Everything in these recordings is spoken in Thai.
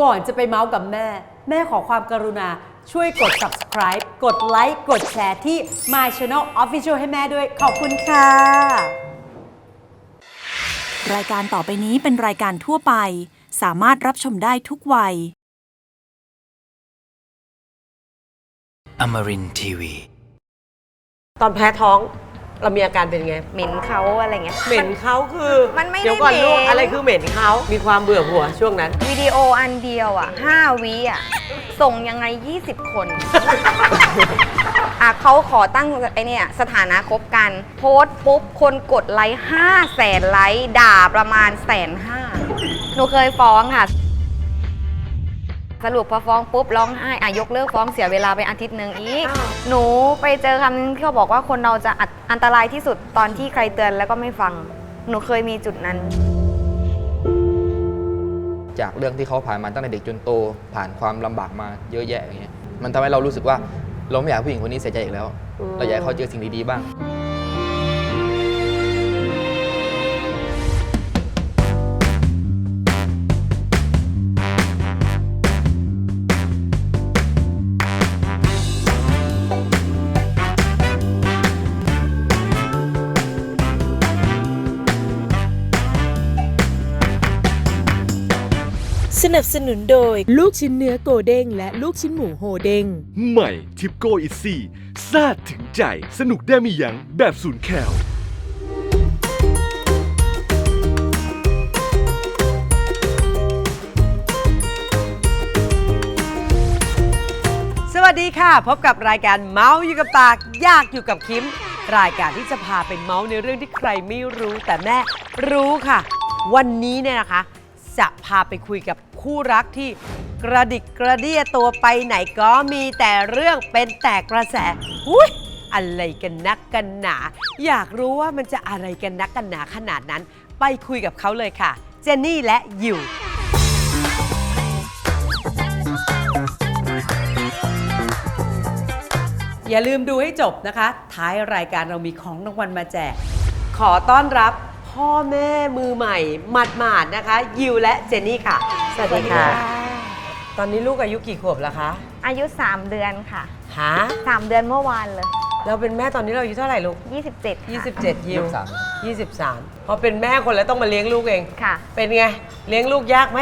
ก่อนจะไปเมาส์กับแม่ แม่ขอความกรุณาช่วยกด subscribe กดไลค์กดแชร์ที่ My Channel Official ให้แม่ด้วยขอบคุณค่ะ รายการต่อไปนี้เป็นรายการทั่วไป สามารถรับชมได้ทุกวัย Amarin Tiwi. ตอนแพ้ท้อง เรามีอาการเป็นไง เหม็นเขาอะไรเงี้ย เหม็นเขาคือมันไม่ได้เดี๋ยวก่อนเหม็นลูกอะไรคือเหม็นเขามีความเบื่อหัวช่วงนั้น วิดีโออันเดียวอะ5วิอะ ส่งยังไง 20 คน อะเขาขอตั้งไอเนี่ยสถานะคบกัน โพสต์ปุ๊บ คนกดไลค์5แสนไลค์ด่าประมาณแสนห้าหนูเคยฟ้องค่ะ สรุปพอฟ้องปุ๊บร้องไห้อะยกเลิกฟ้องเสียเวลาไปอาทิตย์หนึ่งอีก อ้าว หนูไปเจอคำนึงที่เขาบอกว่าคนเราจะอัดอันตรายที่สุดตอนที่ใครเตือนแล้วก็ไม่ฟัง หนูเคยมีจุดนั้น จากเรื่องที่เขาผ่านมาตั้งแต่เด็กจนโต ผ่านความลำบากมาเยอะแยะอย่างเงี้ยมันทำให้เรารู้สึกว่าเราไม่อยากให้ผู้หญิงคนนี้เสียใจอีกแล้วอืมเราอยากให้เขาเจอสิ่งดีๆบ้าง นับสนุนโดย ลูกชิ้นเนื้อโกเด้งและลูกชิ้นหมูโฮเด้งใหม่ทิปโก้อิซี่ซาดถึงใจ สนุกได้ไม่ยั้งแบบศูนย์แคลสวัสดีค่ะ พบกับรายการเมาส์อยู่กับปากยากอยู่กับคิม รายการที่จะพาไปเมาส์ในเรื่องที่ใครไม่รู้แต่แม่รู้ค่ะ วันนี้เนี่ยนะคะ จะพาไปคุยกับคู่รักที่กระดิกกระเดี้ยตัวไปไหนก็มีแต่เรื่องเป็นแต่กระแสหุ้ยอะไรกันนักกันหนา อยากรู้ว่ามันจะอะไรกันนักกันหนาขนาดนั้น ไปคุยกับเขาเลยค่ะ เจนนี่และยิว อย่าลืมดูให้จบนะคะ ท้ายรายการเรามีของรางวัลมาแจก ขอต้อนรับ พ่อแม่มือใหม่หมัดหมาดๆนะคะ ยิวและเจนนี่ค่ะ สวัสดีค่ะ ตอนนี้ลูกอายุกี่ขวบแล้วคะอายุ 3 เดือนค่ะ หา3 เดือนเมื่อวานเลย เราเป็นแม่ตอนนี้เราอายุเท่าไหร่ลูก 27ค่ะ27 ยิว23 23พอเป็นแม่คนแล้วต้องมาเลี้ยงลูกเอง ค่ะ เป็นไง เลี้ยงลูกยากไหม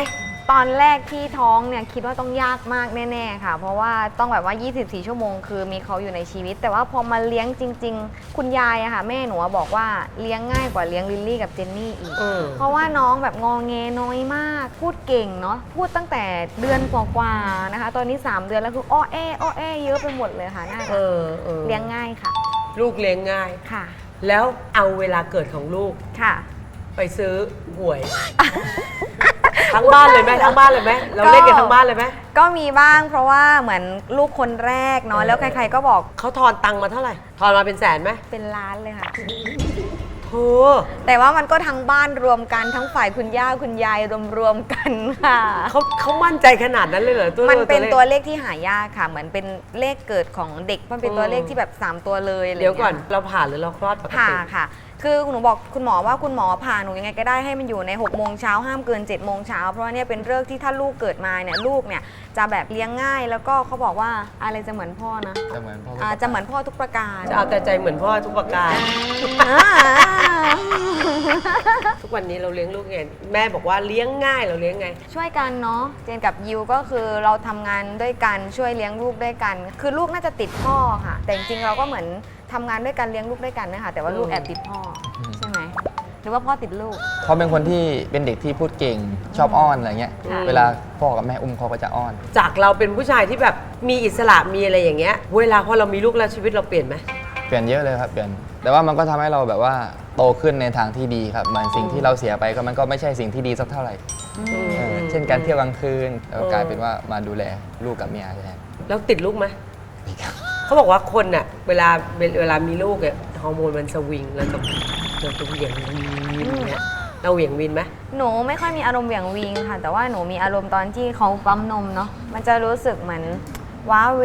ตอนแรกที่ท้องเนี่ยคิดว่าต้องยากมากแน่ๆค่ะ เพราะว่าต้องแบบว่า 24 ชั่วโมง คือมีเขาอยู่ในชีวิต แต่ว่าพอมาเลี้ยงจริง ๆ คุณยายอะค่ะแม่หนูอะบอกว่าเลี้ยงง่ายกว่าเลี้ยงลิลลี่กับเจนนี่อีก อืม เพราะว่าน้องแบบงองเงน้อยมาก พูดเก่งเนาะพูดตั้งแต่เดือนกว่าๆนะคะ ตอนนี้ 3 เดือนแล้วคืออ้อแอ้อ้อแอ้เยอะไปหมดเลยค่ะน่าเอรักอออเลี้ยงง่ายค่ะลูกเลี้ยงง่าย ค่ะแล้วเอาเวลาเกิดของลูกค่ะ ไปซื้อหวย ทั้งบ้านเลยไหมทั้งบ้านเลยไหมเราเล่นกันทั้งบ้านเลยไหมก็มีบ้างเพราะว่าเหมือนลูกคนแรกเนาะเออแล้วใครๆก็บอกเขาทอนตังค์มาเท่าไหร่ทอนมาเป็นแสนไหมเป็นล้านเลยค่ะโธ่แต่ว่ามันก็ทั้งบ้านรวมกันทั้งฝ่ายคุณย่าคุณยายรวมๆกันค่ะ เขาเขามั่นใจขนาดนั้นเลยเหรอตัวมันเป็นลขตัวเลขที่หายากค่ะ เหมือนเป็นเลขเกิดของเด็กมันเป็นตัวอืมเลขที่แบบ 3 ตัวเลยอะไรเดี๋ยวก่อนงี้เราผ่าหรือเราคลอดปกผ่าติค่ะ คือหนูบอกคุณหมอว่าคุณหมอผ่าหนูยังไงก็ได้ให้มันอยู่ใน6กโมงเช้าห้ามเกิน7จ็ดโมงเช้าเพราะว่าเนี่ยเป็นเรื่องที่ถ้าลูกเกิดมาเนี่ยลูกเนี่ยจะแบบเลี้ยงง่าย แล้วก็เขาบอกว่าอะไรจะเหมือนพ่อนะจะเหมือนพ่ออ่าจะเหมือนพ่อทุกประการ จะเอาแต่ใจเหมือนพ่อทุกประการอ่าทุกวันนี้เราเลี้ยงลูกไงแม่บอกว่าเลี้ยงง่ายเราเลี้ยงไง ช่วยกันเนาะเจนกับยิวก็คือเราทำงานด้วยกันช่วยเลี้ยงลูกด้วยกัน คือลูกน่าจะติดพ่อค่ะ แต่จริงๆเราก็เหมือน ทำงานด้วยกันเลี้ยงลูกด้วยกันนะคะแต่ว่าลูกอืมแอบติดพ่ออใช่ไหมหรือว่าพ่อติดลูก เขาเป็นคนที่เป็นเด็กที่พูดเก่งชอบอ้อนอะไรเงี้ย ค่ะ เวลาพ่อกับแม่อุ้มเขาก็จะอ้อน จากเราเป็นผู้ชายที่แบบมีอิสระมีอะไรอย่างเงี้ย เวลาพอเรามีลูกแล้วชีวิตเราเปลี่ยนไหม เปลี่ยนเยอะเลยครับเปลี่ยน แต่ว่ามันก็ทำให้เราแบบว่าโตขึ้นในทางที่ดีครับ เหมือนสิ่งที่เราเสียไปก็มันก็ไม่ใช่สิ่งที่ดีสักเท่าไหร่เออเช่นการเที่ยวกลางคืนแล้วกลายเป็นว่ามาดูแลลูกกับเมียแทน แล้วติดลูกไหม เขาบอกว่าคนน่ะเวลาเวลามีลูกเนี่ยฮอร์โมนมันสวิงแล้วก็เราจะเหวี่ยงวีนเนี่ยเราเหวี่ยงวีนไหมหนูไม่ค่อยมีอารมณ์เหวี่ยงวิงค่ะ แต่ว่าหนูมีอารมณ์ตอนที่เขาปั๊มนมเนาะมันจะรู้สึกเหมือนว้าเหว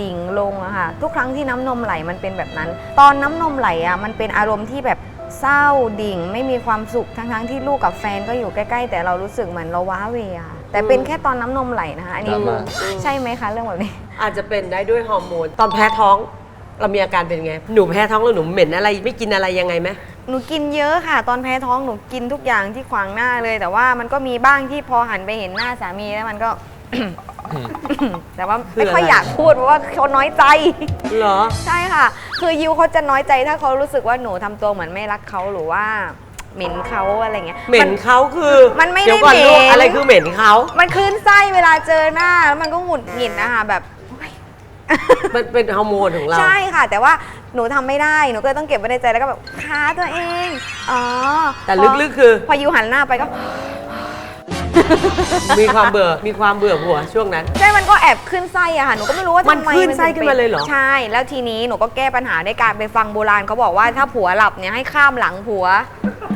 ดิ่งลงอะค่ะทุกครั้งที่น้ำนมไหลมันเป็นแบบนั้น ตอนน้ำนมไหลอะมันเป็นอารมณ์ที่แบบเศร้าดิ่ง ไม่มีความสุขทั้งๆที่ลูกกับแฟนก็อยู่ใกล้ ๆ แต่เรารู้สึกเหมือนเราว้าเหวอะค่ะ แต่แต่เป็นแค่ตอนน้ำนมไหลนะคะ อันนี้ดราคืม่า อใช่ไหมคะเรื่องแบบนี้ อาจจะเป็นได้ด้วยฮอร์โมน ตอนแพ้ท้องเรามีอาการเป็นไง หนูแพ้ท้องแล้วหนูเหม็นอะไรไม่กินอะไรยังไงไหม หนูกินเยอะค่ะ ตอนแพ้ท้องหนูกินทุกอย่างที่ขวางหน้าเลย แต่ว่ามันก็มีบ้างที่พอหันไปเห็นหน้าสามีแล้วมันก็ แต่ว่าคือไม่ค่อยอะไรอยากพูดเพราะว่าเขาน้อยใจ เหรอ ใช่ค่ะ คือยิวเขาจะน้อยใจถ้าเขารู้สึกว่าหนูทำตัวเหมือนไม่รักเขาหรือว่า เหม็นเขาอะไรเงี้ย เหม็นนเขาคือมันไม่ได้เดี๋ยวก่อนลูกเหม็นอะไรคือเหม็นเขา มันคลื่นไส้เวลาเจอหน้าแล้วมันก็หงุดหงิดนะคะแบบโอ๊ยมันเป็นฮอร์โมนของเรา ใช่ค่ะ แต่ว่าหนูทำไม่ได้หนูก็เลยต้องเก็บไว้ในใจแล้วก็แบบขาตัวเองอ๋อแต่ลึกๆคือ พอยิวหันหน้าไปก็ มีความเบื่อ มีความเบื่อผัวช่วงนั้น ใช่ มันก็แอบขึ้นไส้อะค่ะ หนูก็ไม่รู้ว่ามันทำไมขึ้นไส้ถึงขึ้นมาเลยเหรอ ใช่ แล้วทีนี้หนูก็แก้ปัญหาด้วยการไปฟังโบราณเขาบอกว่าถ้าผัวหลับเนี่ยให้ข้ามหลังผัวพ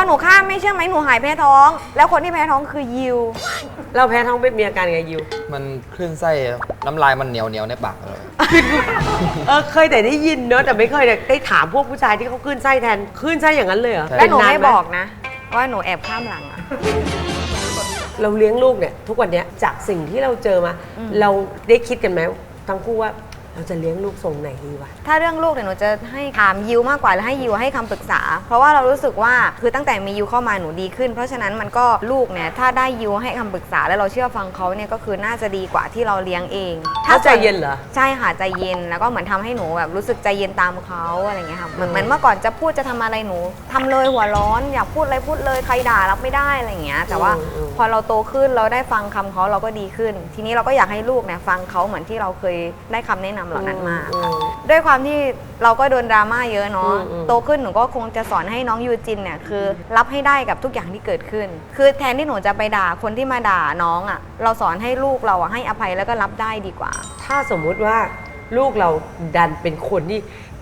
อหนูข้ามไม่เชื่อไหมหนูหายแพ้ท้อง แล้วคนที่แพ้ท้องคือยิว เราแพ้ท้องเป็นมีอาการไงยิว มันคลื่นไส้น้ำลายมันเหนียวเหนียวๆในปากเลย เออเคยแต่ได้ยินเนอะแต่ไม่เคยได้ถามพวกผู้ชายที่เขาขึ้นไส้แทนขึ้นไส้อย่างนั้นเลยเหรอใช่ และหนูเป็าไม่หบอกนะว่าหนูแอบข้ามหลังอะ เราเลี้ยงลูกเนี่ยทุกวันเนี้ยจากสิ่งที่เราเจอมา เราได้คิดกันไหมทั้งคู่ว่า เราจะเลี้ยงลูกทรงไหนดีวะ ถ้าเรื่องลูกเนี่ยหนูจะให้ถามยิวมากกว่าและให้ยิวให้คำปรึกษา เพราะว่าเรารู้สึกว่าคือตั้งแต่มียิวเข้ามาหนูดีขึ้น เพราะฉะนั้นมันก็ลูกเนี่ยถ้าได้ยิวให้คำปรึกษาแล้วเราเชื่อฟังเขาเนี่ยก็คือน่าจะดีกว่าที่เราเลี้ยงเองถ้าใจเย็นเหรอ ใช่ค่ะใจเย็นแล้วก็เหมือนทำให้หนูแบบรู้สึกใจเย็นตามเขาอะไรเงี้ยค่ะเหมือนเหมือนเมื่อก่อนจะพูดจะทำอะไรหนูทำเลยหัวร้อนอยากพูดอะไรพูดเลยใครด่ารับไม่ได้อะไรเงี้ยแต่ว่าอืมอืม พอเราโตขึ้นเราได้ฟังคำเขาเราก็ดีขึ้น ทีนี้เราก็อยากให้ลูกเนี่ยฟังเขาเหมือนที่เราเคยได้คำแนะนำเหล่านั้นมาค่ะด้วยความที่เราก็โดนดราม่าเยอะเนาะอืม โตขึ้นหนูก็คงจะสอนให้น้องยูจินเนี่ยคือรับให้ได้กับทุกอย่างที่เกิดขึ้น คือแทนที่หนูจะไปด่าคนที่มาด่าน้องอะ่ะเราสอนให้ลูกเราอะให้อภัยแล้วก็รับได้ดีกว่า ถ้าสมมุติว่าลูกเราดันเป็นคนที่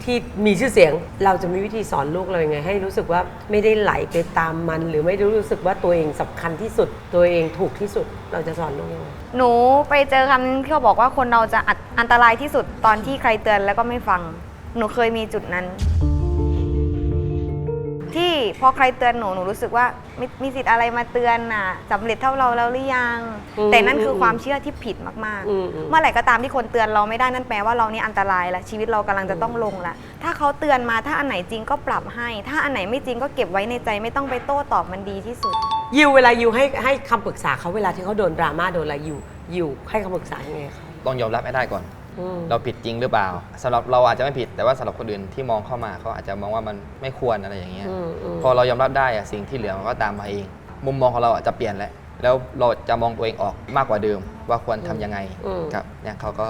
ที่มีชื่อเสียง เราจะมีวิธีสอนลูกเรายังไง ให้รู้สึกว่าไม่ได้ไหลไปตามมัน หรือไม่ได้รู้สึกว่าตัวเองสำคัญที่สุด ตัวเองถูกที่สุด เราจะสอนลูกยังไงหนูไปเจอคำที่เขาบอกว่าคนเราจะอัดอันตรายที่สุดตอนที่ใครเตือนแล้วก็ไม่ฟัง หนูเคยมีจุดนั้น พอใครเตือนหนูหนูรู้สึกว่ามีมีสิทธิ์อะไรมาเตือนน่ะสำเร็จเท่าเราแล้วหรือยัง อืมแต่นั่นคืออมความเชื่อที่ผิดมากอืมอืม ๆ เมื่อไหร่ก็ตามที่คนเตือนเราไม่ได้นั่นแปลว่าเรานี่อันตรายแล้วชีวิตเรากำลังจะต้องลงละถ้าเขาเตือนมาถ้าอันไหนจริงก็ปรับให้ ถ้าอันไหนไม่จริงก็เก็บไว้ในใจไม่ต้องไปโต้ตอบมันดีที่สุด ยิวเวลายิวให้ให้คำปรึกษาเขาเวลาที่เขาโดนดราม่าโดนอะไรยิวยิวให้คำปรึกษายังไงเขา ต้องยอมรับให้ได้ก่อน อืม เราผิดจริงหรือเปล่าสำหรับเราอาจจะไม่ผิดแต่ว่าสำหรับคนอื่นที่มองเข้ามาเขาอาจจะมองว่ามันไม่ควรอะไรอย่างเงี้ย อืมอืม พอเรายอมรับได้อะสิ่งที่เหลือมันก็ตามมาเอง มุมมองของเราอะจะเปลี่ยนแล้วแล้วเราจะมองตัวเองออกมากกว่าเดิม ว่าควรทำยังไงอืม ครับเนี่ยเขาก็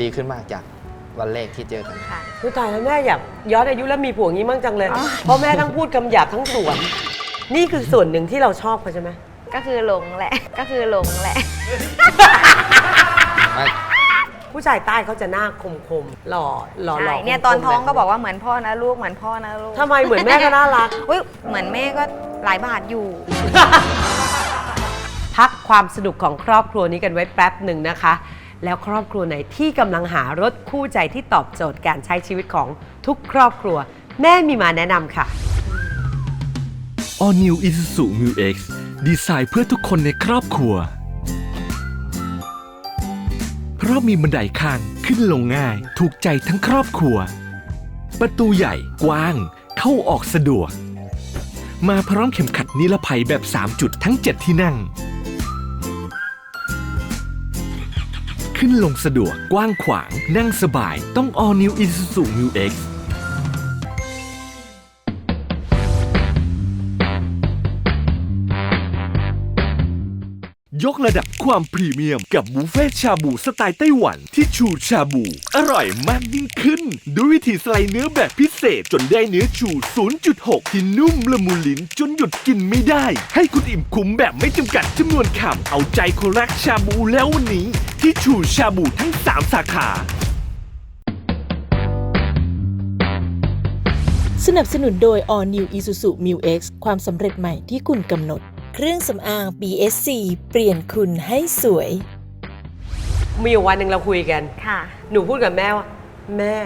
ดีขึ้นมากจากวันแรกที่เจอกัน ค่ะผู้ตายแล้วแม่อยากย้อนอายุแล้วมีผัวงี้มั่งจังเลยเพราะแม่ทั้งพูดคำหยาบทั้งสวน นี่คือส่วนหนึ่งที่เราชอบเขาใช่ไหมก็คือหลงแหละ ก็คือหลงแหละ ผู้ชายใต้เขาจะหน้าคมคมๆหล่อหล่อหล่ใช่อเนี่ยตอนท้องก็บอกว่าเหมือนพ่อนะลูกเหมือนพ่อนะลูกทำไมเหมือนแม่ก็น่ารัก อุ้ยเหมือนแม่ก็หลายบาทอยู่ พักความสนุกของครอบครัวนี้กันไว้แป๊บหนึ่งนะคะ แล้วครอบครัวไหนที่กำลังหารถคู่ใจที่ตอบโจทย์การใช้ชีวิตของทุกครอบครัว แม่มีมาแนะนำค่ะ All New Isuzu Mu X ดีไซน์เพื่อทุกคนในครอบครัวเพ ราะมีบันไดข้างขึ้นลงง่าย ถูกใจทั้งครอบครัว ประตูใหญ่กว้าง เข้าออกสะดวก มาพร้อมเข็มขัดนิรภัยแบบ 3 จุดทั้ง 7 ที่นั่ง ขึ้นลงสะดวกกว้างขวางนั่งสบายต้อง All New Isuzu Mu X ยกระดับความพรีเมียมกับบุฟเฟ่ชาบูสไตล์ไต้หวันที่ชูชาบู อร่อยมากยิ่งขึ้น ด้วยวิธีสไลด์เนื้อแบบพิเศษจนได้เนื้อชู 0.6 ที่นุ่มละมุนลิ้นจนหยุดกินไม่ได้ ให้คุณอิ่มคุ้มแบบไม่จำกัดจำนวนคำเอาใจคนรักชาบูแล้ววันนี้ ที่ชูชาบูทั้ง 3 สาขาสนับสนุนโดย All New Isuzu Mu X ความสำเร็จใหม่ที่คุณกำหนด เครื่องสำอาง BSC เปลี่ยนคุณให้สวย มีอยู่วันหนึ่งเราคุยกัน ค่ะ หนูพูดกับแม่ว่า แม่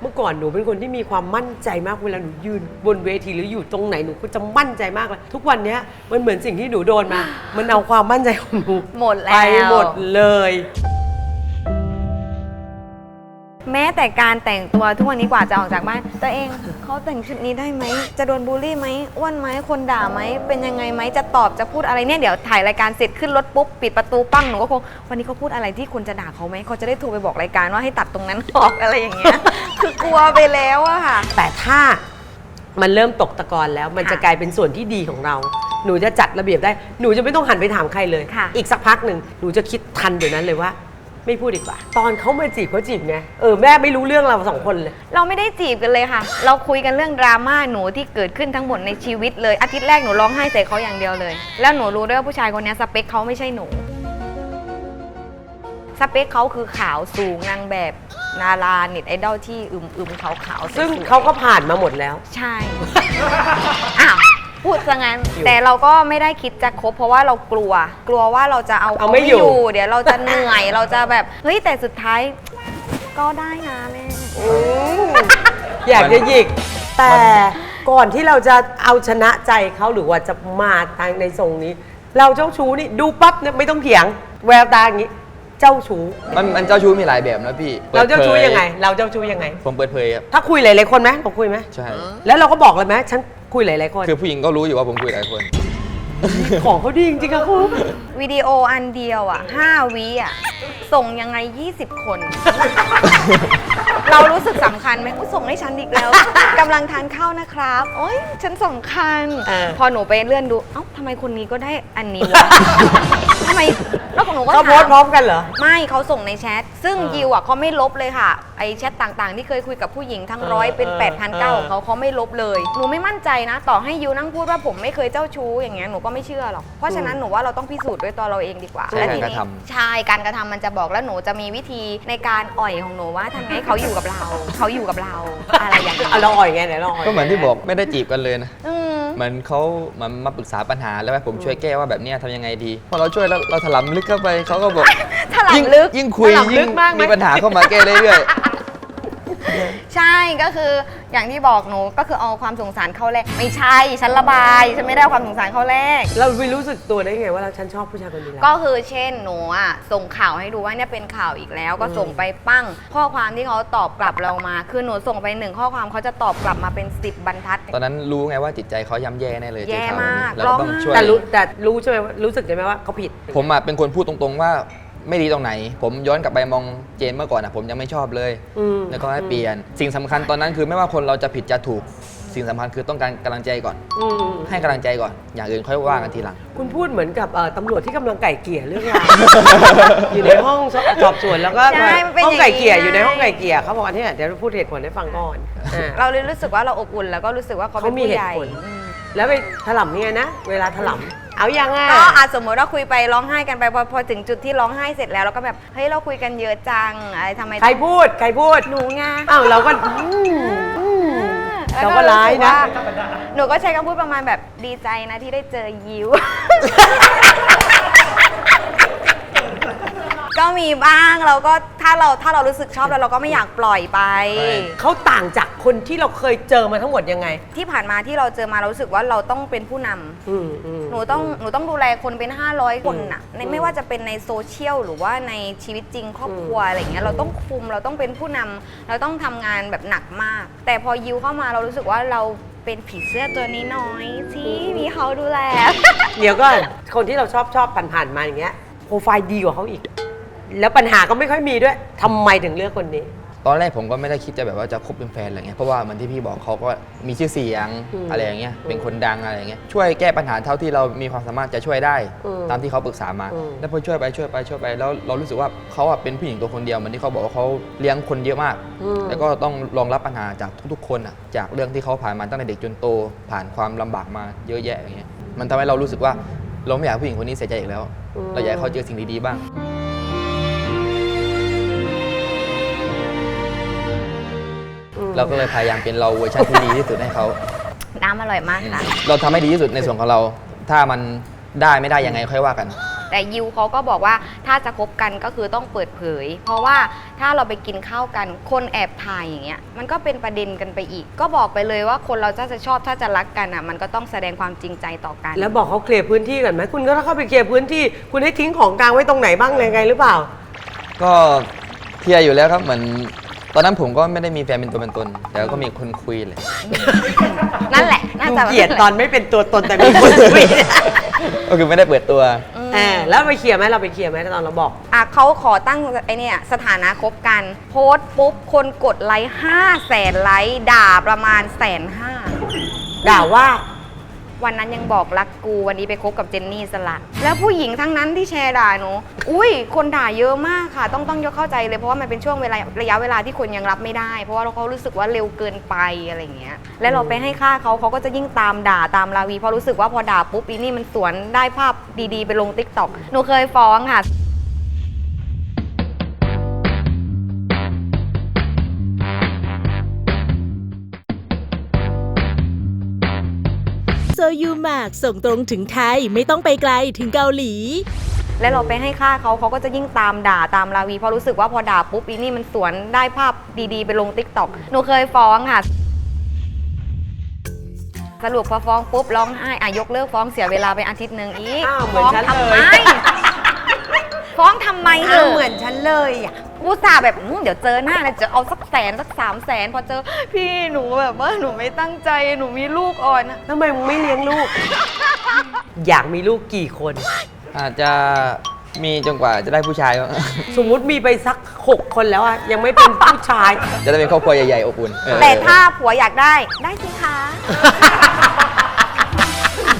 เมื่อก่อนหนูเป็นคนที่มีความมั่นใจมากเวลาหนูยืน บนเวทีหรืออยู่ตรงไหนหนูก็จะมั่นใจมากเลย ทุกวันเนี้ยมันเหมือนสิ่งที่หนูโดนมา มันเอาความมั่นใจของหนูหมดแล้ว ไปหมดเลย แม้แต่การแต่งตัวทุกวันนี้กว่าจะออกจากบ้านตัวเองเขาแต่งชุดนี้ได้ไหม จะโดนบูลลี่ไหมอ้วนไหมคนด่าไหมเป็นยังไงไหมจะตอบจะพูดอะไรเนี่ยเดี๋ยวถ่ายรายการเสร็จขึ้นรถปุ๊บปิดประตูปั้งหนูก็คงวันนี้เขาพูดอะไรที่คนจะด่าเขาไหมเขาจะได้โทรไปบอกรายการว่าให้ตัดตรงนั้นออกอะไรอย่างเงี้ยคือกลัวไปแล้วอะค่ะ แต่ถ้ามันเริ่มตกตะกอนแล้วมันจะค่ะกลายเป็นส่วนที่ดีของเรา หนูจะจัดระเบียบได้ หนูจะไม่ต้องหันไปถามใครเลย ค่ะ อีกสักพักหนึ่งหนูจะคิดทันเดี๋ยวนั้นเลยว่า ไม่พูดดีกว่า ตอนเขามาจีบเขาจีบไงเออแม่ไม่รู้เรื่องเราสองคนเลย เราไม่ได้จีบกันเลยค่ะ เราคุยกันเรื่องดราม่าหนูที่เกิดขึ้นทั้งหมดในชีวิตเลย อาทิตย์แรกหนูร้องไห้ใส่เขาอย่างเดียวเลย แล้วหนูรู้ด้วยว่าผู้ชายคนนี้สเปคเขาไม่ใช่หนู สเปคเขาคือขาวสูงนางแบบนาราเน็ตไอดอลที่อึมอึมขาวขาวๆซึ่งสวยๆเขาก็ผ่านมาหมดแล้ว ใช่ อ้าว พูดซะงั้น แต่เราก็ไม่ได้คิดจะคบเพราะว่าเรากลัว กลัวว่าเราจะเอาเอาไม่อยู่ เดี๋ยวเราจะเหนื่อย เราจะแบบเฮ้ยแต่สุดท้าย ก็ได้นะแม่ อยากจะหยิก แต่ก่อนที่เราจะเอาชนะใจเขาหรือว่าจะมาทางในทรงนี้ เราเจ้าชู้นี่ดูปั๊บเนี่ยไม่ต้องเถียง แววตาอย่างนี้ เจ้าชู้ มันมันเจ้าชู้มีหลายแบบนะพี่เราเจ้าชู้ปิดผยังไง เราเจ้าชู้ยังไง ผมเปิดเผยครับ ถ้าคุยหลายๆคนไหมเราคุยไหมใช่ แล้วเราก็บอกเลยไหมฉัน คุยหลายๆคนคือผู้หญิงก็รู้อยู่ว่าผมคุยหลายคน ของเขาดีจริงๆอะคุณวิดีโออันเดียวอะ 5วิอะ ส่งยังไง 20 คน เรารู้สึกสำคัญไหมอุ๊ยส่งให้ฉันอีกแล้ว กำลังทานข้าวนะครับ โอ๊ย ฉันสำคัญเออพอหนูไปเลื่อนดู เอ้าทำไมคนนี้ก็ได้อันนี้วะ ก็เขาโพสถาม ต์พร้อมกันเหรอ ไม่เขาส่งในแชท ซึ่งเออยิวอะเขาไม่ลบเลยค่ะ ไอแชทต่างๆ ที่เคยคุยกับผู้หญิงทั้งเออร้อยเป็นเออ8 0 0 9เออของเขาเขาไม่ลบเลย หนูไม่มั่นใจนะ ต่อให้ยิวนั่งพูดว่าผมไม่เคยเจ้าชู้อย่างเงี้ยหนูก็ไม่เชื่อหรอก เพราะฉะนั้นหนูว่าเราต้องพิสูจน์ด้วยตัวเราเองดีกว่าใช่และทีการกนี้ระทำ ใช่การกระทำมันจะบอกแล้วหนูจะมีวิธีในการอ่อยของหนูว่าทำไงให้เขาอยู่กับเรา เขาอยู่กับเราอะไรอย่างเงี้ยเอาเราอ่อยไงไหนเราอ่อยก็เหมือนที่บอกไม่ได้จีบกันเลยนะอืม เหมือนเขามามาปรึกษาปัญหาแล้วให้ผมช่วยแก้ว่าแบบเนี้ยทำยังไงดี พอเราช่วยแล้วเราถลำลึกเข้าไปเขาก็บอกถลำยิ่งลึกยิ่งคุยถลำลึยิ่งกมากไหม มีปัญหาเข้ามาแก้เรื่อย ใช่ก็คืออย่างที่บอกหนูก็คือเอาความสงสารเข้าแรก ไม่ใช่ฉันระบายฉันไม่ได้เอาความสงสารเข้าแรก เราไม่รู้สึกตัวได้ไงว่าเราฉันชอบผู้ชายคนนี้แล้ว ก็คือเช่นหนูอะส่งข่าวให้ดูว่าเนี่ยเป็นข่าวอีกแล้ว ก็ส่งไปปั้ง ข้อความที่เขาตอบกลับเรามา คือหนูส่งไปหนึ่งข้อความเขาจะตอบกลับมาเป็น10บรรทัดๆตอนนั้นรู้ไงว่าจิตใจเขาย่ำแย่แน่เลยเจอแย่ข่าวมากนี้เราก็ต้องร้องไห้ ช่วย แต่รู้แต่รู้ใช่ไหมว่ารู้สึกใช่ไหมว่าเขาผิด ผมอะเป็นคนพูดตรงๆว่า ไม่ดีตรงไหน ผมย้อนกลับไปมองเจนเมื่อก่อนอะผมยังไม่ชอบเลย อืมแล้วก็ให้เปลี่ยน สิ่งสำคัญตอนนั้นคือไม่ว่าคนเราจะผิดจะถูก สิ่งสำคัญคือต้องการกำลังใจก่อน อืมให้กำลังใจก่อน อย่างอื่นค่อยว่ากันทีหลัง คุณพูดเหมือนกับเอ่อตำรวจที่กำลังไก่เกลี่ยเรื่องราว อยู่ในห้องสอบสวนแล้วก็ใช่มันเป็นห้องไก่เกลี่ยอย่างนี้ อยู่ในห้องไก่เกลี่ยเขาบอกอันนี้เดี๋ยวพูดเหตุผลให้ฟังก่อนอ่า เราเลยรู้สึกว่าเราอบอุ่นแล้วก็รู้สึกว่าเขาเป็นเขามีผู้ใหญ่เหตุผล อืม แล้วไปถล่มยังไงนะ เวลาถล่ม เอายังอะ ก็อาจสมมติว่าคุยไปร้องไห้กันไปพอพอถึงจุดที่ร้องไห้เสร็จแล้วเราก็แบบเฮ้ยเราคุยกันเยอะจังอะไรทำไมใครพูด ใครพูด หนูไงอ้าวเราก็อืมอืมแล้วเราก็ร้ายนะรู้สึกว่าหนูก็ใช้คำพูดประมาณแบบดีใจนะที่ได้เจอยิว ก็มีบ้างเราก็ถ้าเราถ้าเรารู้สึกชอบแล้วเราก็ไม่อยากปล่อยไปใช่เขาต่างจากคนที่เราเคยเจอมาทั้งหมดยังไง ที่ผ่านมาที่เราเจอมาเรารู้สึกว่าเราต้องเป็นผู้นำอืมอืม หนูต้องหนูต้องดูแลคนเป็น 500 คนน่ะในอืมไม่ว่าจะเป็นในโซเชียลหรือว่าในชีวิตจริงครอบครัวอะไรอย่างเงี้ยเราต้องคุมเราต้องเป็นผู้นำเราต้องทำงานแบบหนักมาก แต่พอยิวเข้ามาเรารู้สึกว่าเราเป็นผีเสื้อตัวนี้น้อยที่มีเขาดูแล เดี๋ยวก่อนคนที่เราชอบชอบผ่านๆมาอย่างเงี้ยโปรไฟล์ดีกว่าเขาอีก แล้วปัญหาก็ไม่ค่อยมีด้วยทำไมถึงเลือกคนนี้ ตอนแรกผมก็ไม่ได้คิดจะแบบว่าจะคบเป็นแฟนอะไรเงี้ยเพราะว่าเหมือนที่พี่บอกเขาก็มีชื่อเสียงอืมอะไรอย่างเงี้ยเป็นคนดังอะไรอย่างเงี้ยช่วยแก้ปัญหาเท่าที่เรามีความสามารถจะช่วยได้ อืมตามที่เขาปรึกษามา อืม แล้วพอช่วยไปช่วยไปช่วยไปแล้วเรารู้สึกว่าเขาอะเป็นผู้หญิงตัวคนเดียวเหมือนที่เขาบอกว่าเขาเลี้ยงคนเยอะมาก อืม แล้วก็ต้องรองรับปัญหาจากทุกๆ คนอะจากเรื่องที่เขาผ่านมาตั้งแต่เด็กจนโต ผ่านความลำบากมาเยอะแยะอย่างเงี้ยมันทำให้เรารู้สึกว่าเราไม่อยากให้ผู้หญิงคนนี้เสียใจอีกแล้วเราอยากให้เขาเจอสิ่งดีๆบ้าง เราก็เลยพยายามเป็นเราเวอร์ชันที่ดีที่สุดให้เขา น้ำอร่อยมากค่ะ เราทำให้ดีที่สุดในส่วนของเรา ถ้ามันได้ไม่ได้ยังไงค่อยว่ากัน แต่ยิวเขาก็บอกว่าถ้าจะคบกันก็คือต้องเปิดเผย เพราะว่าถ้าเราไปกินข้าวกันคนแอบถ่ายอย่างเงี้ยมันก็เป็นประเด็นกันไปอีก ก็บอกไปเลยว่าคนเราถ้าจะชอบถ้าจะรักกันอะมันก็ต้องแสดงความจริงใจต่อกัน แล้วบอกเขาเคลียร์พื้นที่ก่อนไหมคุณก็เข้าไปเคลียร์พื้นที่ คุณให้ทิ้งของกลางไว้ตรงไหนบ้างเลยไงหรือเปล่า ก็เคลียร์อยู่แล้วครับเหมือน ตอนนั้นผมก็ไม่ได้มีแฟนเป็นตัวเป็นตน แต่ก็มีคนคุยเลย นั่นแหละ น่าดูจะเกลียดตอนไม่เป็นตัวตนแต่มีคนคุยก็คือไม่ได้เปิดตัวเออแล้วไปเคลียร์ไหมเราไปเคลียร์ไหมตอนเราบอกอะเขาขอตั้งไอเนี่ยสถานะคบกัน โพสต์ปุ๊บคนกดไลค์ห้าแสนไลค์ด่าประมาณแสนห้าด่าว่า วันนั้นยังบอกรักกูวันนี้ไปคบกับเจนนี่สละ แล้วผู้หญิงทั้งนั้นที่แชร์ด่าหนู อุ้ยคนด่าเยอะมากค่ะ ต้องต้องยกเข้าใจเลยเพราะว่ามันเป็นช่วงเวลาระยะเวลาที่คนยังรับไม่ได้ เพราะว่าเขารู้สึกว่าเร็วเกินไปอะไรเงี้ย แล้วเราไปให้ค่าเขาเขาก็จะยิ่งตามด่าตามลาวีเพราะรู้สึกว่าพอด่าปุ๊บอีนี่มันสวนได้ภาพดีๆ ไปลงติ๊กต็อกหนูเคยฟ้องค่ะ ยูมากส่งตรงถึงไทยไม่ต้องไปไกลถึงเกาหลี แล้วเราไปให้ค่าเขาเขาก็จะยิ่งตามด่าตามลาวีเพราะรู้สึกว่าพอด่าปุ๊บอีนี่มันสวนได้ภาพดีๆ ไปลงติ๊กต็อกหนูเคยฟ้องค่ะ สรุปพอฟ้องปุ๊บร้องไห้อะยกเลิกฟ้องเสียเวลาไปอาทิตย์หนึ่งอีกอ้าวเหมือนฟ้องฉันทำเลไมย ฟ้องทำไมเออ้าวอเหมือนฉันเลยอะ อุตส่าห์แบบอื้อเดี๋ยวเจอหน้าเลยจะเอาสักแสนสักสามแสนพอเจอ พี่หนูแบบว่าหนูไม่ตั้งใจหนูมีลูกอ่อนนะทำไมมึงไม่เลี้ยงลูก อยากมีลูกกี่คน อาจจะมีจนกว่าจะได้ผู้ชายครับสมมุติมีไปสักหกคนแล้วอะยังไม่เป็นผู้ชาย จะได้เป็นครอบครัวใหญ่ ๆ อบอุ่นเออแต่ถ้าผัวอยากได้ได้สิคะ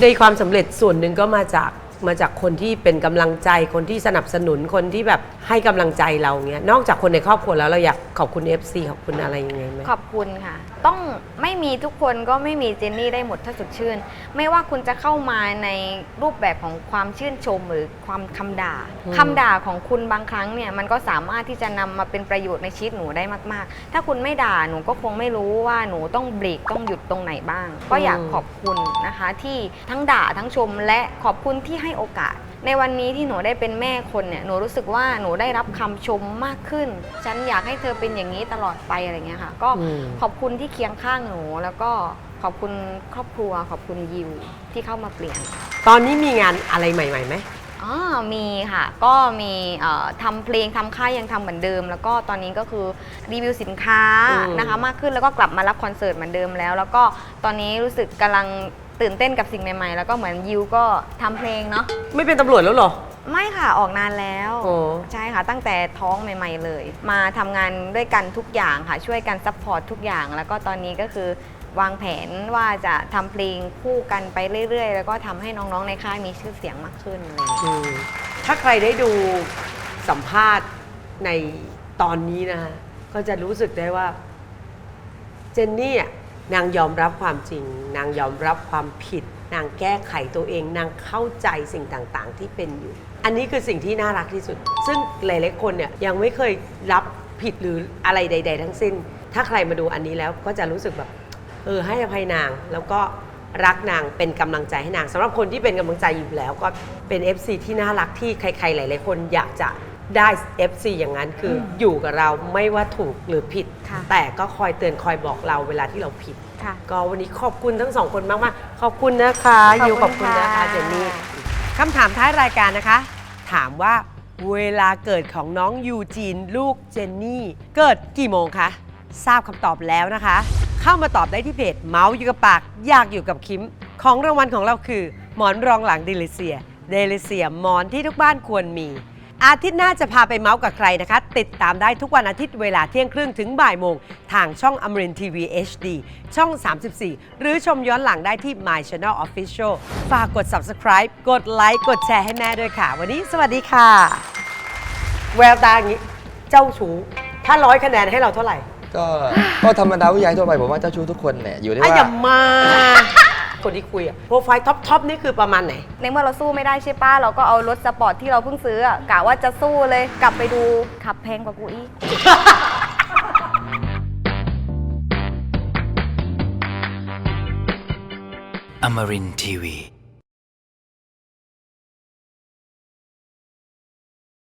ในความสำเร็จส่วนหนึ่งก็มาจาก มาจากคนที่เป็นกำลังใจคนที่สนับสนุนคนที่แบบให้กำลังใจเราเงี้ยนอกจากคนในครอบครัวแล้วเราอยากขอบคุณ FC ขอบคุณอะไรยังไงไหมขอบคุณค่ะ ต้องไม่มีทุกคนก็ไม่มีเจนนี่ได้หมดถ้าสดชื่น ไม่ว่าคุณจะเข้ามาในรูปแบบของความชื่นชมหรือความคำด่าอืมคำด่าของคุณบางครั้งเนี่ยมันก็สามารถที่จะนำมาเป็นประโยชน์ในชีวิตหนูได้มากๆ ถ้าคุณไม่ด่าหนูก็คงไม่รู้ว่าหนูต้องเบรกต้องหยุดตรงไหนบ้าง ก็อยากขอบคุณนะคะที่ทั้งด่าทั้งชมและขอบคุณที่ให้โอกาส ในวันนี้ที่หนูได้เป็นแม่คนเนี่ยหนูรู้สึกว่าหนูได้รับคำชมมากขึ้น ฉันอยากให้เธอเป็นอย่างนี้ตลอดไปอะไรเงี้ยค่ะ ก็อืมขอบคุณที่เคียงข้างหนูแล้วก็ขอบคุณครอบครัว ขอบคุณยิวที่เข้ามาเปลี่ยน ตอนนี้มีงานอะไรใหม่ๆไหมอ๋อมีค่ะ ก็มีเอ่อทำเพลงทำค่ายยังทำเหมือนเดิม แล้วก็ตอนนี้ก็คือรีวิวสินค้าอืมนะคะ มากขึ้นแล้วก็กลับมารับคอนเสิร์ตเหมือนเดิมแล้ว แล้วก็ตอนนี้รู้สึกกำลัง ตื่นเต้นกับสิ่งใหม่ๆ แล้วก็เหมือนยิวก็ทำเพลงเนาะไม่เป็นตำรวจแล้วเหรอ ไม่ค่ะออกนานแล้วโอ้ ใช่ค่ะ ตั้งแต่ท้องใหม่ ๆ เลย มาทำงานด้วยกันทุกอย่างค่ะ ช่วยกันซัพพอร์ตทุกอย่าง แล้วก็ตอนนี้ก็คือวางแผนว่าจะทำเพลงคู่กันไปเรื่อยๆ แล้วก็ทำให้น้องๆในค่ายมีชื่อเสียงมากขึ้นอะไรอย่างเงี้ยอืมถ้าใครได้ดูสัมภาษณ์ในตอนนี้นะฮะก็จะรู้สึกได้ว่า เจนนี่อะ นางยอมรับความจริง นางยอมรับความผิด นางแก้ไขตัวเอง นางเข้าใจสิ่งต่างๆ ที่เป็นอยู่ อันนี้คือสิ่งที่น่ารักที่สุด ซึ่งหลายๆคนเนี่ยยังไม่เคยรับผิดหรืออะไรใด ๆ ทั้งสิ้น ถ้าใครมาดูอันนี้แล้วก็จะรู้สึกแบบเออให้อภัยนางแล้วก็รักนางเป็นกำลังใจให้นางสำหรับคนที่เป็นกำลังใจอยู่แล้วก็เป็น FC ที่น่ารักที่ใคร ๆ หลาย ๆ คนอยากจะ ได้ FC อย่างนั้นคือออยู่กับเราไม่ว่าถูกหรือผิด ค่ะแต่ก็คอยเตือนคอยบอกเราเวลาที่เราผิด ค่ะ ก็วันนี้ขอบคุณทั้งสองคนมาก ๆ ขอบคุณนะคะยิวขอบคุณนะคะเจนนี่ คำถามท้ายรายการนะคะ ถามว่าเวลาเกิดของน้องยูจีนลูกเจนนี่ เกิดกี่โมงคะ ทราบคำตอบแล้วนะคะ เข้ามาตอบได้ที่เพจเมาส์อยู่กับปาก อยากอยู่กับคิม ของรางวัลของเราคือ หมอนรองหลังเดลิเซีย เดลิเซียหมอนที่ทุกบ้านควรมี อาทิตย์หน้าจะพาไปเมาส์กับใครนะคะ ติดตามได้ทุกวันอาทิตย์เวลาเที่ยงครึ่งถึงบ่ายโมง ทางช่องอมรินทีวี HD ช่อง 34 หรือชมย้อนหลังได้ที่ My Channel Official ฝากกด subscribe กดไลค์กดแชร์ให้แม่ด้วยค่ะ วันนี้สวัสดีค่ะ แววตาอย่างนี้ เจ้าชู้ถ้าร้อยคะแนนให้เราเท่าไหร่ก็ก็ธรรมดาผู้ใหญ่ทั่วไปผมว่าเจ้าชู้ทุกคนแหละอยู่ที่อะว่า อย่ามา คนที่คุยอะโปรไฟล์ท็อปทอปนี่คือประมาณไหน ในเมื่อเราสู้ไม่ได้ใช่ป้ะเราก็เอารถสปอร์ตที่เราเพิ่งซื้ออะกะว่าจะสู้เลย กลับไปดูขับแพงกว่ากูอีก Amarin Tiwi.